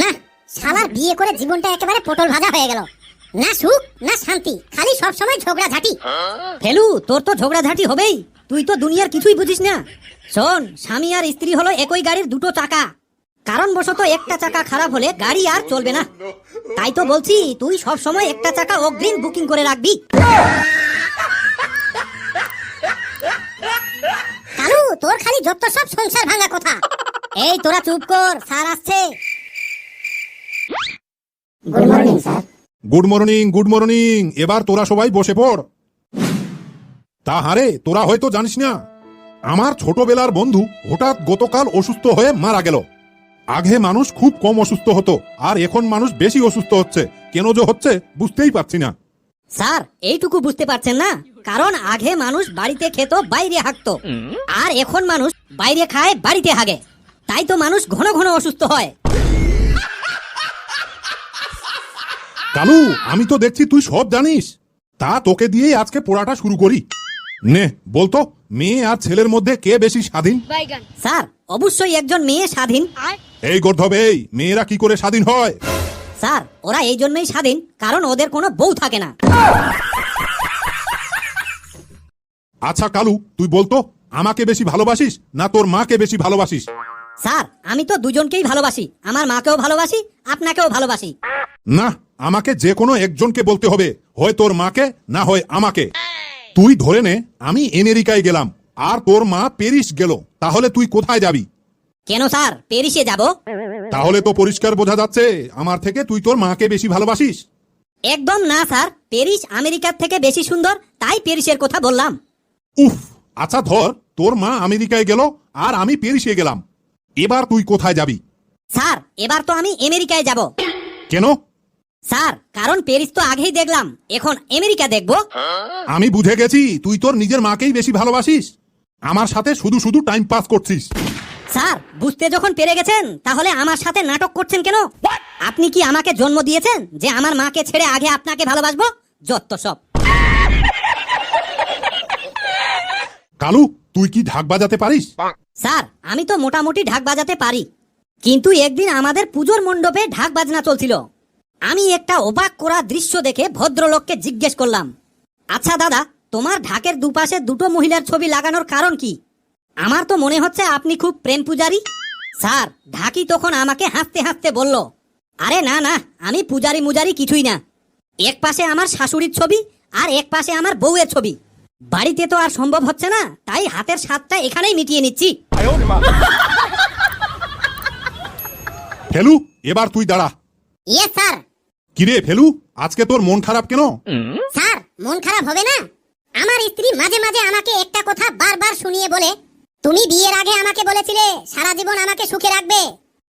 না, শালার বিয়ে করে জীবনটা একেবারে পটল ভাজা হয়ে গেল। না সুখ, না শান্তি, খালি সব সময় ঝগড়া ঝাঁটি ফেলু, তোর তো ঝগড়াঝাটি হবেই। তুই তো দুনিয়ার কিছুই বুঝিস না। শোন, স্বামী আর স্ত্রী হলো একই গাড়ির দুটো চাকা। কারণবশত একটা চাকা খারাপ হলে গাড়ি আর চলবে না। তাই তো বলছি, তুই সব সময় একটা চাকা অগ্রিম বুকিং করে রাখবি। কালু, তোর খালি যত সব সংসার ভাঙা কথা। এই, তোরা চুপ কর, স্যার আসছে। Good morning sir good morning good morning এবার তোরা সবাই বসে পড়। তা হারে তোরা হয়তো জানিস না আমার ছোটবেলার বন্ধু হঠাৎ গতকাল অসুস্থ হয়ে মারা গেল। আগে মানুষ খুব কম অসুস্থ হতো আর এখন মানুষ বেশি অসুস্থ হচ্ছে। কেন যে হচ্ছে বুঝতেই পারছি না। স্যার এইটুকু বুঝতে পারছেন না? কারণ আগে মানুষ বাড়িতে খেত বাইরে হাঁকতো আর এখন মানুষ বাইরে খায় বাড়িতে হাগে। তাই তো মানুষ ঘন ঘন অসুস্থ হয়। কালু আমি তো দেখছি তুই সব জানিস। তা তোকে দিয়েই আজকে পড়াটা শুরু করি। নে বলতো মেয়ে আর ছেলের মধ্যে কে বেশি স্বাধীন? স্যার অবশ্যই একজন মেয়ে স্বাধীন। এই গর্ধব এই মেয়েরা কি করে স্বাধীন হয়? স্যার ওরা এই জন্যই স্বাধীন কারণ ওদের কোনো বউ থাকে না। আচ্ছা কালু তুই বলতো আমাকে বেশি ভালোবাসিস না তোর মাকে বেশি ভালোবাসিস? স্যার আমি তো দুজনকেই ভালোবাসি। আমার মাকেও ভালোবাসি আপনাকেও ভালোবাসি। না আমাকে যে কোনো একজনকে বলতে হবে হয় তোর মাকে না হয় আমাকে। তুই ধরে নে আমি আমেরিকায় গেলাম আর তোর মা প্যারিস গেল তাহলে তুই কোথায় যাবি? কেন স্যার পেরিসে যাব? তাহলে তো পরিষ্কার বোঝা যাচ্ছে আমার থেকে তুই তোর মাকে বেশি ভালোবাসিস। একদম না স্যার প্যারিস আমেরিকার থেকে বেশি সুন্দর তাই প্যারিসের কথা বললাম। উফ আচ্ছা ধর তোর মা আমেরিকায় গেল আর আমি প্যারিসে গেলাম। এবার তুই কোথায় যাবি? স্যার এবার তো আমি আমেরিকায় যাব। কেন? স্যার কারণ প্যারিস তো আগেই দেখলাম। এখন আমেরিকা দেখব। আমি বুঝে গেছি তুই তোর নিজের মাকেই বেশি ভালোবাসিস। আমার সাথে শুধু শুধু টাইম পাস করছিস। স্যার বুঝতে যখন পেরে গেছেন তাহলে আমার সাথে নাটক করছেন কেন? আপনি কি আমাকে জন্ম দিয়েছেন যে আমার মাকে ছেড়ে আগে আপনাকে ভালোবাসবো? যত সব। কালু তুই কি ঢাক বাজাতে পারিস? স্যার আমি তো মোটামুটি ঢাক বাজাতে পারি। কিন্তু একদিন আমাদের পুজোর মণ্ডপে ঢাক বাজনা চলছিল। আমি একটা অবাক করা দৃশ্য দেখে ভদ্রলোককে জিজ্ঞেস করলাম আচ্ছা দাদা, তোমার ঢাকের দুপাশে দুটো মহিলার ছবি লাগানোর কারণ কি? আমার তো মনে হচ্ছে আপনি খুব প্রেম পূজারি। স্যার ঢাকি তখন আমাকে হাসতে হাসতে বলল, আরে না না, আমি পূজারি মুজারি কিছুই না। এক পাশে আমার শাশুড়ির ছবি আর এক পাশে আমার বউয়ের ছবি। বাড়িতে তো আর সম্ভব হচ্ছে না তাই হাতের স্বাদটা এখানেই মিটিয়ে নিচ্ছি। ফেলু এবার তুই দাঁড়া। ইয়ে স্যার। কিরে ফেলু আজকে তোর মন খারাপ কেন? স্যার মন খারাপ হবে না? আমার স্ত্রী মাঝে মাঝে আমাকে একটা কথা বারবার শুনিয়ে বলে তুমি বিয়ের আগে আমাকে বলেছিলে সারা জীবন আমাকে সুখে রাখবে।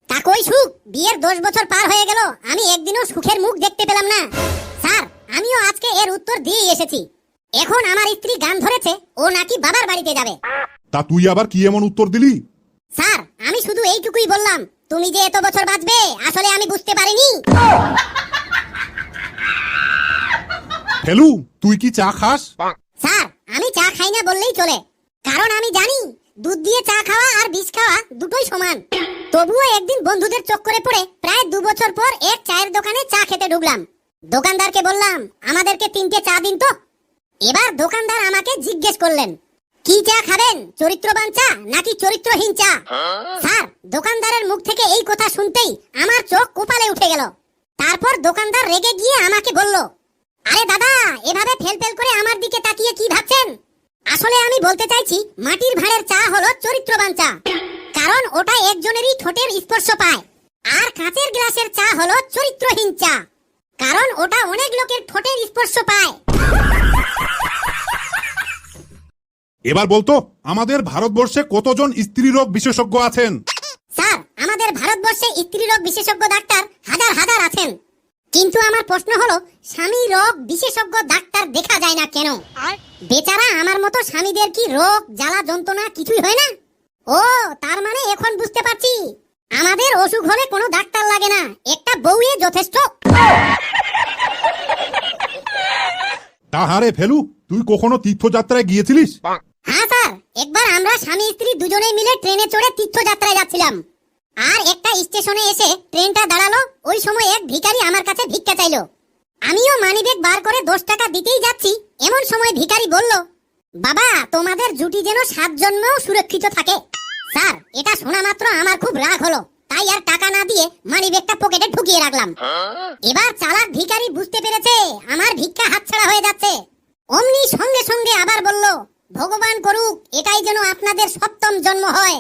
তা কই সুখ? বিয়ের দশ বছর পার হয়ে গেল আমি একদিনও সুখের মুখ দেখতে পেলাম না। স্যার আমিও আজকে এর উত্তর দিয়ে এসেছি। এখন আমার স্ত্রী গান ধরেছে ও নাকি বাবার বাড়িতে যাবে। তা তুই আবার কি এমন উত্তর দিলি? স্যার আমি শুধু এইটুকুই বললাম তুমি যে এত বছর বাঁচবে আসলে আমি বুঝতে পারিনি। ফেলু তুই কি চা খাস? স্যার আমি চা খাই না বললেই চলে। কারণ আমি জানি দুধ দিয়ে চা খাওয়া আর বিষ খাওয়া দুটোই সমান। তবুও একদিন বন্ধুদের চক্করে পড়ে প্রায় দু বছর পর এক চায়ের দোকানে চা খেতে ঢুকলাম। দোকানদারকে বললাম আমাদেরকে তিনটে চা দিন তো। এবার দোকানদার আমাকে জিজ্ঞেস করলেন কি চা খাবেন? চরিত্রবান চা নাকি চরিত্রহীন চা? স্যার দোকানদারের মুখ থেকে এই কথা শুনতেই আমার চোখ কপালে উঠে গেল। তারপর দোকানদার রেগে গিয়ে আমাকে বলল আরে দাদা এভাবে ফেল ফেল করে আমার দিকে তাকিয়ে কি ভাবছেন? আসলে আমি বলতে চাইছি মাটির ভাঁড়ের চা হলো চরিত্রবান চা কারণ ওটা একজনেরই ঠোঁটের স্পর্শ পায়। আর কাঁচের গ্লাসের চা হলো চরিত্রহীন চা কারণ ওটা অনেক লোকের ঠোঁটের স্পর্শ পায়। এবার বলতো আমাদের ভারতবর্ষে কতজন স্ত্রী রোগ বিশেষজ্ঞ আছেন? স্যার আমাদের ভারতবর্ষে স্ত্রী রোগ বিশেষজ্ঞ ডাক্তার হাজার হাজার আছেন। কিন্তু আমার প্রশ্ন হলো স্বামী রোগ বিশেষজ্ঞ ডাক্তার দেখা যায় না কেন? আর? বেচারা আমার মতো স্বামীদের কি রোগ জ্বালা যন্ত্রণা কিছুই হয় না? ও তার মানে এখন বুঝতে পারছি। আমাদের অসুখ হলে কোনো ডাক্তার লাগে না একটা বউয়ে যথেষ্ট। তাহারে ফেলু তুই কখনো তীর্থযাত্রায় গিয়েছিলিস? হ্যাঁ স্যার। একবার আমরা স্বামী স্ত্রী দুজনে মিলে ট্রেনে চড়ে তীর্থযাত্রায় যাচ্ছিলাম। আর একটা স্টেশনে এসে ট্রেনটা দাঁড়াল, ওই সময় এক ভিখারি আমার কাছে ভিক্ষা চাইলো। আমিও মানিব্যাগ বার করে দশ টাকা দিতেই যাচ্ছি। এমন সময় ভিখারি বলল, বাবা, তোমাদের জুটি যেন সাত জন্মেও সুরক্ষিত থাকে। স্যার, এটা শোনা মাত্র আমার খুব রাগ হলো। তাই আর টাকা না দিয়ে মানিব্যাগটা পকেটে ঢুকিয়ে রাখলাম। এবার চালাক ভিখারি বুঝতে পেরেছে, আমার ভিক্ষা হাতছাড়া হয়ে যাচ্ছে। অমনি সঙ্গে সঙ্গে আবার বলল ভগবান করুক এটাই যেন আপনাদের সপ্তম জন্ম হয়।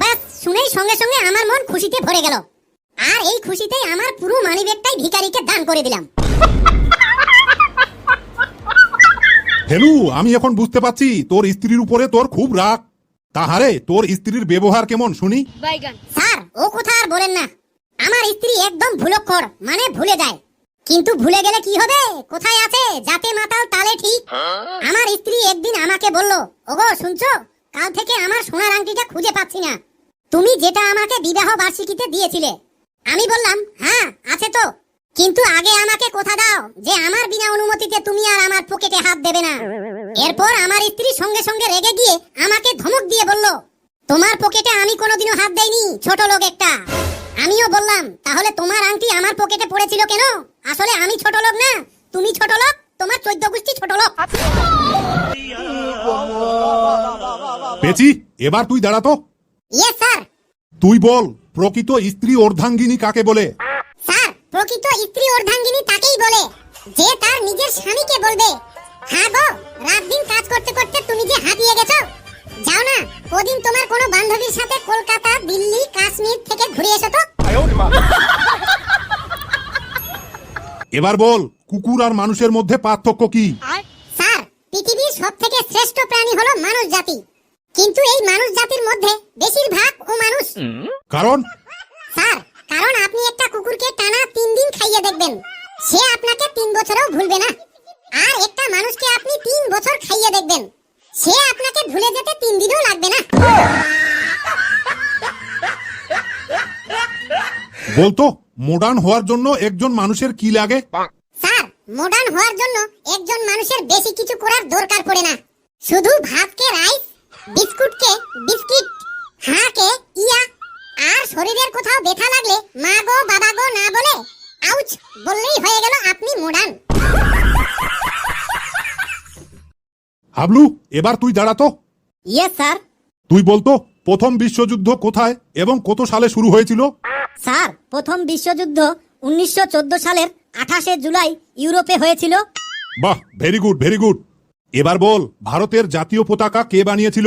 ব্যাস শুনেই সঙ্গে সঙ্গে আমার মন খুশিতে ভরে গেল। আর এই খুশিতেই আমার পুরো মানিব্যাগটাই ভিখারিকে দান করে দিলাম। হেলু আমি এখন বুঝতে পারছি তোর স্ত্রীর উপরে তোর খুব রাগ। তাহারে তোর স্ত্রীর ব্যবহার কেমন শুনি? বাইগান। স্যার ও কথা আর বলেন না। আমার স্ত্রী একদম ভুলক্ষর মানে ভুলে যায়। কিন্তু ভুলে গেলে কি হবে? কোথায় আছে? যাতে মাতাল তালে ঠিক। আমার স্ত্রী একদিন আমাকে বলল, ওগো, শুনছো? কাল থেকে আমার সোনার আংটিটা খুঁজে পাচ্ছি না। তুমি যেটা আমাকে বিবাহ বার্ষিকীতে দিয়েছিলে। আমি বললাম হ্যাঁ আছে তো। কিন্তু আগে আমাকে কথা দাও যে আমার বিনা অনুমতিতে তুমি আর আমার পকেটে হাত দেবে না। এরপর আমার স্ত্রী সঙ্গে সঙ্গে রেগে গিয়ে আমাকে ধমক দিয়ে বলল, তোমার পকেটে আমি কোনোদিনও হাত দেইনি, ছোট লোক একটা। আমিও বললাম, তাহলে তোমার আংটি আমার পকেটে পড়েছিল কেন? আসলে আমি ছোট লোক না। তুমি ছোট লোক তোমার চোদ্দ গোষ্ঠী ছোট লোক। পেছি এবার তুই দাঁড়াতো ইয়েস স্যার তুই বল প্রকৃত স্ত্রী অর্ধাঙ্গিনী কাকে বলে? স্যার প্রকৃত স্ত্রী অর্ধাঙ্গিনী তাকেই বলে। যে তার নিজের স্বামীকে বলবে। হ্যাঁ গো রাত দিন কাজ করতে করতে তুমি যে হাঁপিয়ে গেছো। যাও না ওদিন তোমার কোনো বান্ধবীর সাথে কলকাতা দিল্লি কাশ্মীর থেকে ঘুরে এসো তো। এবার বল কুকুর আর মানুষের মধ্যে পার্থক্য কি? স্যার পৃথিবীর সব থেকে শ্রেষ্ঠ প্রাণী হলো মানুষ জাতি। কিন্তু এই মানুষ জাতির মধ্যে বেশিরভাগ ও মানুষ। কারণ? স্যার কারণ আপনি একটা কুকুরকে টানা তিন দিন খাইয়ে দেখবেন। সে আপনাকে তিন বছরেও ভুলবে না। আর একটা মানুষকে আপনি তিন বছর খাইয়ে দেখবেন। সে আপনাকে ভুলে যেতে তিন দিনও লাগবে না বলতো মডার্ন হওয়ার জন্য একজন মানুষের কি লাগে? স্যার মডার্ন হওয়ার জন্য একজন মানুষের বেশি কিছু করার দরকার পড়ে না। শুধু ভাতকে রাইস বিস্কুটকে বিস্কিট হাঁকে ইয়া আর শরীরের কোথাও ব্যথা লাগলে মা গো বাবা গো না বলে আউচ বললেই হয়ে গেল আপনি মডার্ন হাবলু এবার তুই দাঁড়াতো ইয়েস স্যার তুই বলতো প্রথম বিশ্বযুদ্ধ কোথায় এবং কত সালে শুরু হয়েছিল? স্যার প্রথম বিশ্বযুদ্ধ উনিশশো সালের আঠাশে জুলাই ইউরোপে হয়েছিল। বাহ ভেরি গুড ভেরি গুড এবার বল ভারতের জাতীয় পতাকা কে বানিয়েছিল?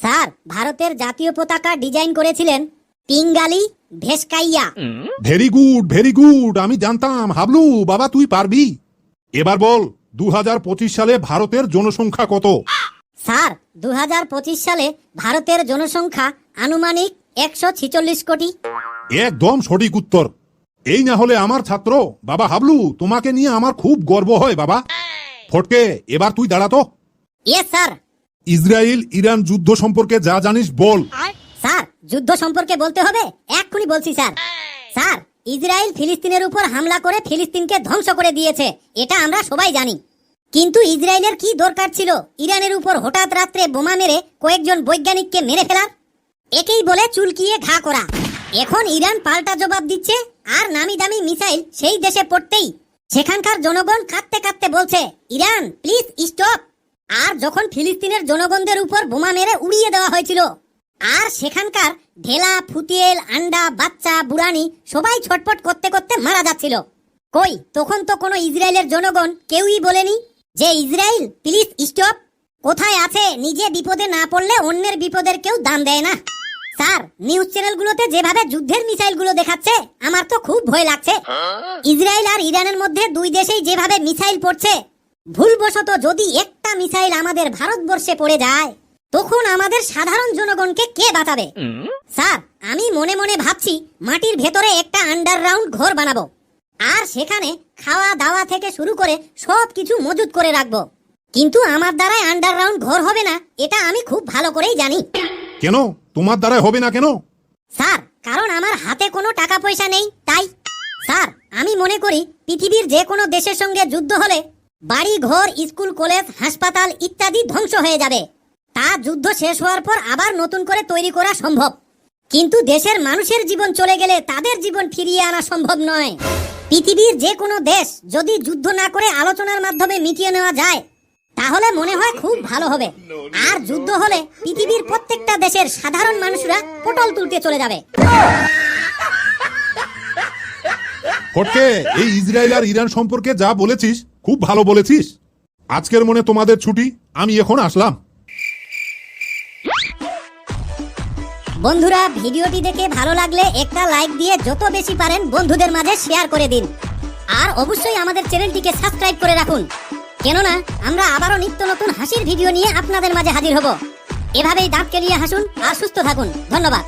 স্যার ভারতের জাতীয় পতাকা ডিজাইন করেছিলেন Pingali Venkayya. Very good very good আমি জানতাম। হাবলু বাবা তুই পারবি। এবার বল দু হাজার পঁচিশ সালে ভারতের জনসংখ্যা কত? স্যার দু হাজার পঁচিশ সালে ভারতের জনসংখ্যা আনুমানিক একশো ছিচল্লিশ কোটি। একদম সঠিক উত্তর। এই না হলে আমার ছাত্র বাবা হাবলু তোমাকে নিয়ে আমার খুব গর্ব হয় বাবা। ফটকে এবার তুই দাঁড়াতো ইয়েস স্যার ইসরায়েল ইরান যুদ্ধ সম্পর্কে যা জানিস বল। স্যার যুদ্ধ সম্পর্কে বলতে হবে? এক্ষুনি বলছি স্যার। স্যার ইসরায়েল ফিলিস্তিনের উপর হামলা করে ফিলিস্তিনকে ধ্বংস করে দিয়েছে এটা আমরা সবাই জানি। কিন্তু ইসরায়েলের কি দরকার ছিল? ইরানের উপর হঠাৎ রাত্রে বোমা মেরে কয়েকজন বৈজ্ঞানিককে মেরে ফেলার? একেই বলে চুলকিয়ে ঘা করা। এখন ইরান পাল্টা জবাব দিচ্ছে আর নামি দামি মিসাইল সেই দেশে পড়তেই। সেখানকার জনগণ কাঁদতে কাঁদতে বলছে, ইরান প্লিজ স্টপ আর যখন ফিলিস্তিনের জনগণদের উপর বোমা মেরে উড়িয়ে দেওয়া হয়েছিল, আর সেখানকার ঢেলা ফুতিয়েল আন্ডা, বাচ্চা, বুড়ানি সবাই ছটপট করতে করতে মারা যাচ্ছিল। কই, তখন তো কোনো ইসরায়েলের জনগণ কেউই বলেনি যে, ইসরায়েল প্লিজ স্টপ কোথায় আছে, নিজে বিপদে না পড়লে অন্যের বিপদের কেউ দাম দেয় না। স্যার নিউজ চ্যানেলগুলোতে যেভাবে যুদ্ধের মিসাইলগুলো দেখাচ্ছে, আমার তো খুব ভয় লাগছে। ইসরায়েল আর ইরানের মধ্যে দুই দেশেই যেভাবে মিসাইল পড়ছে, ভুলবশত যদি একটা মিসাইল আমাদের ভারতবর্ষে পড়ে যায়, তখন আমাদের সাধারণ জনগণকে কে বাঁচাবে? স্যার, আমি মনে মনে ভাবছি মাটির ভেতরে একটা আন্ডারগ্রাউন্ড ঘর বানাবো, আর সেখানে খাওয়া দাওয়া থেকে শুরু করে সব কিছু মজুত করে রাখব। কিন্তু আমার দ্বারাই আন্ডারগ্রাউন্ড ঘর হবে না, এটা আমি খুব ভালো করেই জানি। কেন? তোমার দ্বারা হবে না কেন? স্যার, কারণ আমার হাতে কোনো টাকা পয়সা নেই, তাই। স্যার, আমি মনে করি পৃথিবীর যে কোনো দেশের সঙ্গে যুদ্ধ হলে বাড়ি, ঘর, স্কুল, কলেজ, হাসপাতাল ইত্যাদি ধ্বংস হয়ে যাবে। তা যুদ্ধ শেষ হওয়ার পর আবার নতুন করে তৈরি করা সম্ভব। কিন্তু দেশের মানুষের জীবন চলে গেলে তাদের জীবন ফিরিয়ে আনা সম্ভব নয়। পৃথিবীর যে কোনো দেশ যদি যুদ্ধ না করে আলোচনার মাধ্যমে মিটিয়ে নেওয়া যায় তাহলে মনে হয় খুব ভালো হবে। আর যুদ্ধ হলে পৃথিবীর প্রত্যেকটা দেশের সাধারণ মানুষরা পটল তুলতে চলে যাবে। ফটকে এই ইসরায়েল আর ইরান সম্পর্কে যা বলেছিস খুব ভালো বলেছিস। আজকের মনে তোমাদের ছুটি আমি এখন আসলাম। বন্ধুরা ভিডিওটি দেখে ভালো লাগলে একটা লাইক দিয়ে যত বেশি পারেন বন্ধুদের মাঝে শেয়ার করে দিন। আর অবশ্যই আমাদের চ্যানেলটিকে সাবস্ক্রাইব করে রাখুন। কেননা, আমরা আবারও নিত্য নতুন হাসির ভিডিও নিয়ে আপনাদের মাঝে হাজির হব। এভাবেই দাঁত কেলিয়ে হাসুন আর সুস্থ থাকুন। ধন্যবাদ।